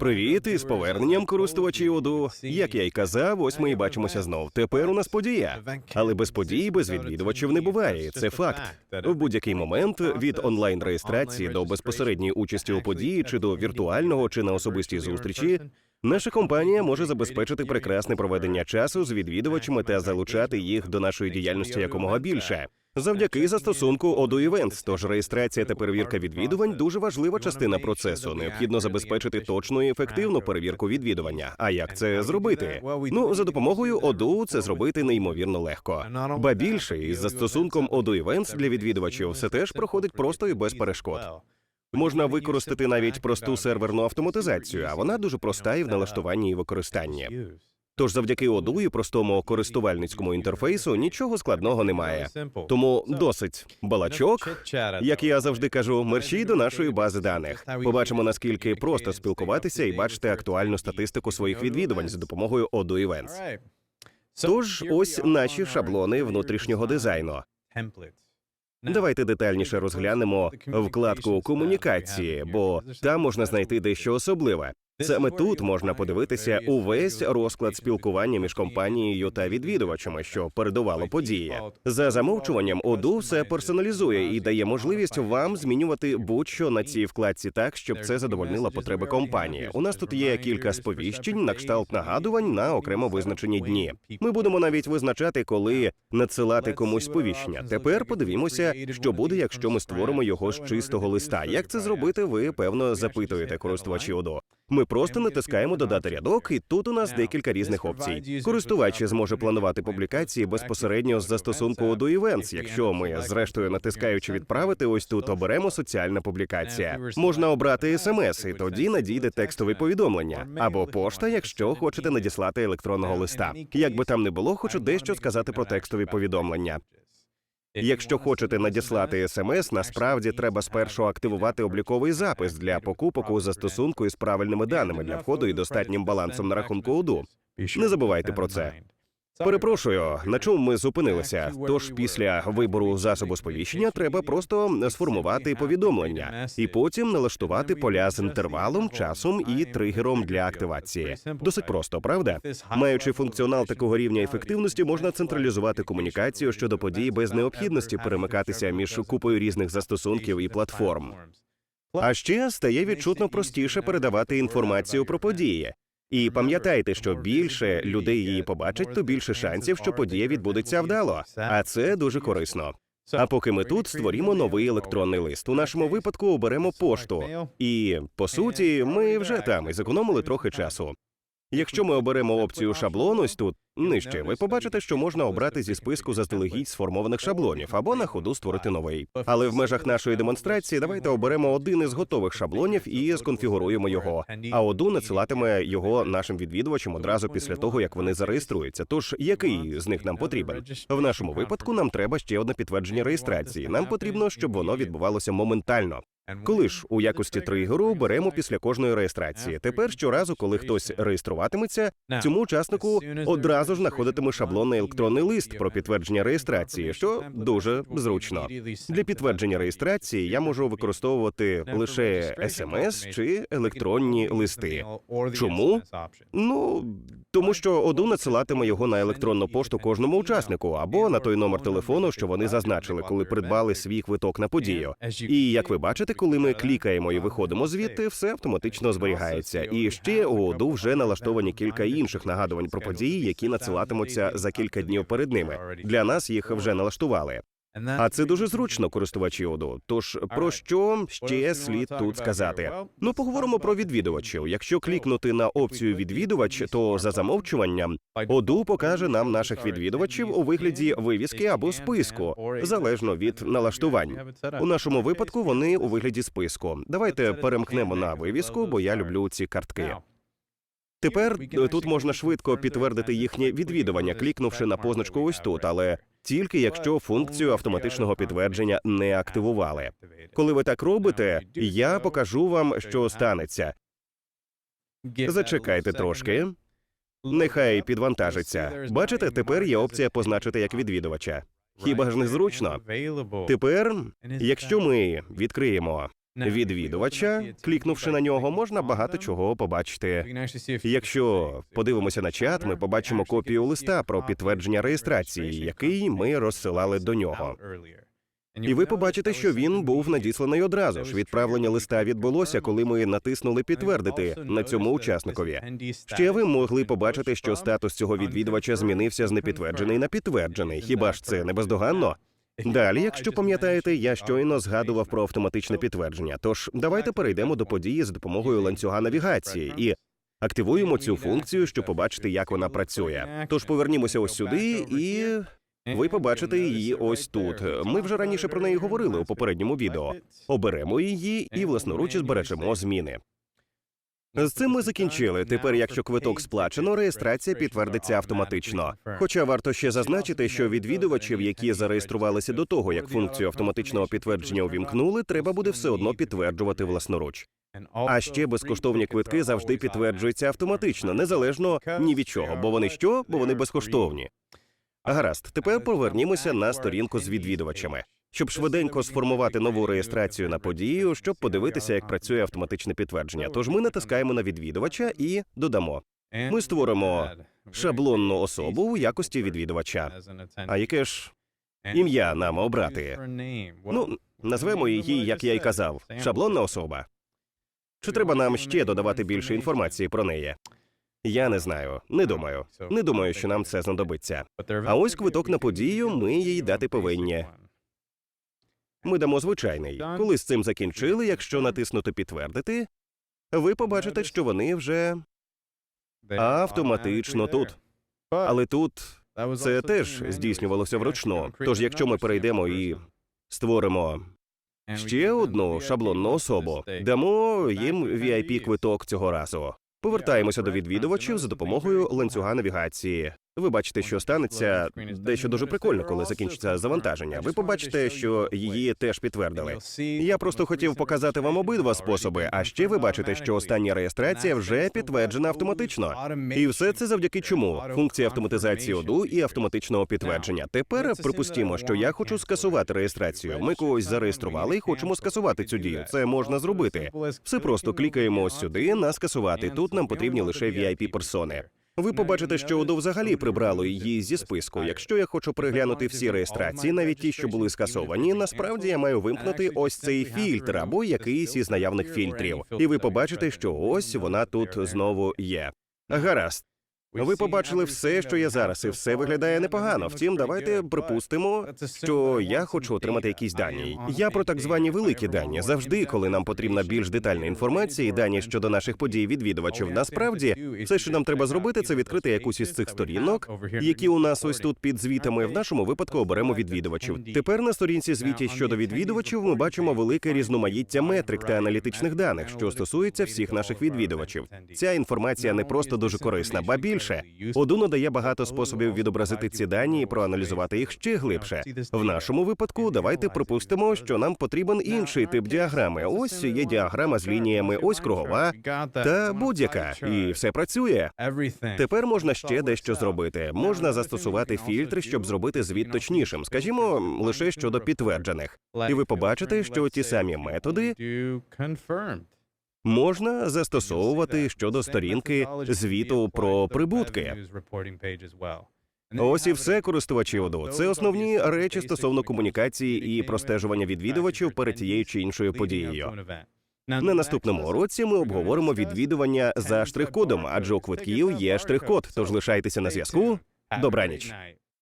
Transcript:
Привіт і з поверненням користувачі Оду. Як я й казав, ось ми і бачимося знов. Тепер у нас подія. Але без подій, без відвідувачів не буває. Це факт. В будь-який момент від онлайн реєстрації до безпосередньої участі у події, чи до віртуального, чи на особистій зустрічі. Наша компанія може забезпечити прекрасне проведення часу з відвідувачами та залучати їх до нашої діяльності якомога більше. Завдяки застосунку Odoo Events, тож реєстрація та перевірка відвідувань дуже важлива частина процесу. Необхідно забезпечити точну і ефективну перевірку відвідування. А як це зробити? Ну за допомогою Odoo це зробити неймовірно легко. Ба більше із застосунком Odoo Events для відвідувачів все теж проходить просто і без перешкод. Можна використати навіть просту серверну автоматизацію, а вона дуже проста і в налаштуванні і використанні. Тож завдяки Odoo і простому користувальницькому інтерфейсу нічого складного немає. Тому досить балачок. Як я завжди кажу, мерщій до нашої бази даних. Побачимо наскільки просто спілкуватися і бачити актуальну статистику своїх відвідувань за допомогою Odoo Events. Тож ось наші шаблони внутрішнього дизайну. Давайте детальніше розглянемо вкладку комунікації, бо там можна знайти дещо особливе. Саме тут можна подивитися увесь розклад спілкування між компанією та відвідувачами, що передувало події. За замовчуванням Odoo все персоналізує і дає можливість вам змінювати будь-що на цій вкладці так, щоб це задовольнило потреби компанії. У нас тут є кілька сповіщень на кшталт нагадувань на окремо визначені дні. Ми будемо навіть визначати, коли надсилати комусь сповіщення. Тепер подивімося, що буде, якщо ми створимо його з чистого листа. Як це зробити? Ви певно запитуєте користувачі Odoo. Ми просто натискаємо додати рядок, і тут у нас декілька різних опцій. Користувач зможе планувати публікації безпосередньо з застосунку Odoo Events, Якщо ми, зрештою, натискаючи відправити, ось тут оберемо соціальна публікація. Можна обрати смс, і тоді надійде текстове повідомлення або пошта, якщо хочете надіслати електронного листа. Як би там не було, хочу дещо сказати про текстові повідомлення. Якщо хочете надіслати смс, насправді треба спершу активувати обліковий запис для покупок у застосунку із правильними даними для входу і достатнім балансом на рахунку уду Не забувайте про це. Перепрошую, на чому ми зупинилися? Тож після вибору засобу сповіщення треба просто сформувати повідомлення і потім налаштувати поля з інтервалом, часом і тригером для активації. Досить просто, правда? Маючи функціонал такого рівня ефективності, можна централізувати комунікацію щодо подій без необхідності перемикатися між купою різних застосунків і платформ. А ще стає відчутно простіше передавати інформацію про події. І пам'ятайте, що більше людей її побачать, то більше шансів, що подія відбудеться вдало. А це дуже корисно. А поки ми тут створімо новий електронний лист. У нашому випадку оберемо пошту. І по суті, ми вже там і зекономили трохи часу. Якщо ми оберемо опцію шаблон, ось тут нижче, ви побачите, що можна обрати зі списку заздалегідь сформованих шаблонів або на ходу створити новий. Але в межах нашої демонстрації давайте оберемо один із готових шаблонів і сконфігуруємо його. А оду надсилатиме його нашим відвідувачам одразу після того, як вони зареєструються. Тож який з них нам потрібен? В нашому випадку нам треба ще одне підтвердження реєстрації. Нам потрібно, щоб воно відбувалося моментально. Коли ж у якості тригеру беремо після кожної реєстрації. Тепер щоразу, коли хтось реєструватиметься, цьому учаснику одразу ж знаходитиме шаблонний електронний лист про підтвердження реєстрації, що дуже зручно. Для підтвердження реєстрації я можу використовувати лише смс чи електронні листи. Чому? Ну тому що оду надсилатиме його на електронну пошту кожному учаснику або на той номер телефону, що вони зазначили, коли придбали свій квиток на подію. І як ви бачите, коли ми клікаємо і виходимо звідти, все автоматично зберігається. І ще у оду вже налаштовані кілька інших нагадувань про події, які надсилатимуться за кілька днів перед ними. Для нас їх вже налаштували. А це дуже зручно, користувачі Оду. Тож про що ще слід тут сказати? Ну, поговоримо про відвідувачів. Якщо клікнути на опцію відвідувач, то за замовчуванням Оду покаже нам наших відвідувачів у вигляді вивіски або списку, залежно від налаштувань. У нашому випадку вони у вигляді списку. Давайте перемкнемо на вивіску, бо я люблю ці картки. Тепер е, тут можна швидко підтвердити їхнє відвідування, клікнувши на позначку ось тут, але тільки якщо функцію автоматичного підтвердження не активували. Коли ви так робите, я покажу вам, що станеться. Зачекайте трошки. Нехай підвантажиться. Бачите, тепер є опція позначити як відвідувача. Хіба ж не зручно? Тепер, якщо ми відкриємо відвідувача, клікнувши на нього, можна багато чого побачити. Якщо подивимося на чат, ми побачимо копію листа про підтвердження реєстрації, який ми розсилали до нього. І ви побачите, що він був надісланий одразу ж. Відправлення листа відбулося, коли ми натиснули підтвердити на цьому учасникові. Ще ви могли побачити, що статус цього відвідувача змінився з непідтверджений на підтверджений. Хіба ж це не бездоганно? Далі, якщо пам'ятаєте, я щойно згадував про автоматичне підтвердження. Тож давайте перейдемо до події за допомогою ланцюга навігації і активуємо цю функцію, щоб побачити, як вона працює. Тож повернімося ось сюди, і ви побачите її ось тут. Ми вже раніше про неї говорили у попередньому відео. Оберемо її і власноруч збережемо зміни. З цим ми закінчили. Тепер, якщо квиток сплачено, реєстрація підтвердиться автоматично. Хоча варто ще зазначити, що відвідувачів, які зареєструвалися до того, як функцію автоматичного підтвердження увімкнули, треба буде все одно підтверджувати власноруч. А ще безкоштовні квитки завжди підтверджуються автоматично, незалежно ні від чого, бо вони що? Бо вони безкоштовні. Гаразд, тепер повернімося на сторінку з відвідувачами, щоб швиденько сформувати нову реєстрацію на подію, щоб подивитися, як працює автоматичне підтвердження. Тож ми натискаємо на відвідувача і додамо. Ми створимо шаблонну особу у якості відвідувача. А яке ж ім'я нам обрати? Ну, назвемо її, як я й казав, шаблонна особа. Чи треба нам ще додавати більше інформації про неї? Я не знаю, не думаю. Не думаю, що нам це знадобиться. А ось квиток на подію ми їй дати повинні. Ми дамо звичайний. Коли з цим закінчили, якщо натиснути підтвердити, ви побачите, що вони вже автоматично тут. Але тут це теж здійснювалося вручну. Тож, якщо ми перейдемо і створимо ще одну шаблонну особу, дамо їм vip квиток цього разу. Повертаємося до відвідувачів за допомогою ланцюга навігації. Ви бачите, що станеться дещо дуже прикольно, коли закінчиться завантаження. Ви побачите, що її теж підтвердили. Я просто хотів показати вам обидва способи. А ще ви бачите, що остання реєстрація вже підтверджена автоматично. І все це завдяки чому? Функції автоматизації ОДУ і автоматичного підтвердження. Тепер припустімо, що я хочу скасувати реєстрацію. Ми когось зареєстрували і хочемо скасувати цю дію. Це можна зробити. Все просто клікаємо сюди на скасувати. Тут нам потрібні лише vip персони. Ви побачите, що ОДО взагалі прибрало її зі списку. Якщо я хочу переглянути всі реєстрації, навіть ті, що були скасовані, насправді я маю вимкнути ось цей фільтр або якийсь із наявних фільтрів. І ви побачите, що ось вона тут знову є. Гаразд. Ви побачили все, що є зараз, і все виглядає непогано. Втім, давайте припустимо, що я хочу отримати якісь дані. Я про так звані великі дані. Завжди, коли нам потрібна більш детальна інформація і дані щодо наших подій відвідувачів. Насправді, все, що нам треба зробити, це відкрити якусь із цих сторінок, які у нас ось тут під звітами. В нашому випадку оберемо відвідувачів. Тепер на сторінці звіті щодо відвідувачів ми бачимо велике різноманіття метрик та аналітичних даних, що стосується всіх наших відвідувачів. Ця інформація не просто дуже корисна, ба більше. Оду надає багато способів відобразити ці дані і проаналізувати їх ще глибше. В нашому випадку давайте припустимо, що нам потрібен інший тип діаграми. Ось є діаграма з лініями, ось кругова та будь-яка, і все працює. Тепер можна ще дещо зробити. Можна застосувати фільтри, щоб зробити звіт точнішим, скажімо, лише щодо підтверджених. І ви побачите, що ті самі методи можна застосовувати щодо сторінки звіту про прибутки. Ось і все користувачі ОДУ. Це основні речі стосовно комунікації і простежування відвідувачів перед тією чи іншою подією. На наступному уроці ми обговоримо відвідування за штрих-кодом, адже у квитків є штрих-код. Тож лишайтеся на зв'язку. Добраніч.